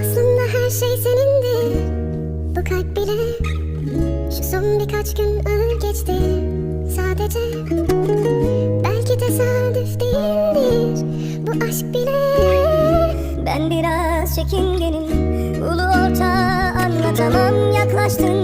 Aslında her şey senindir Bu kalp bile Şu son birkaç gün ağır geçti. Sadece Belki tesadüf değildir. Bu aşk bile Ben biraz çekingenim Ulu orta anlatamam. Yaklaştın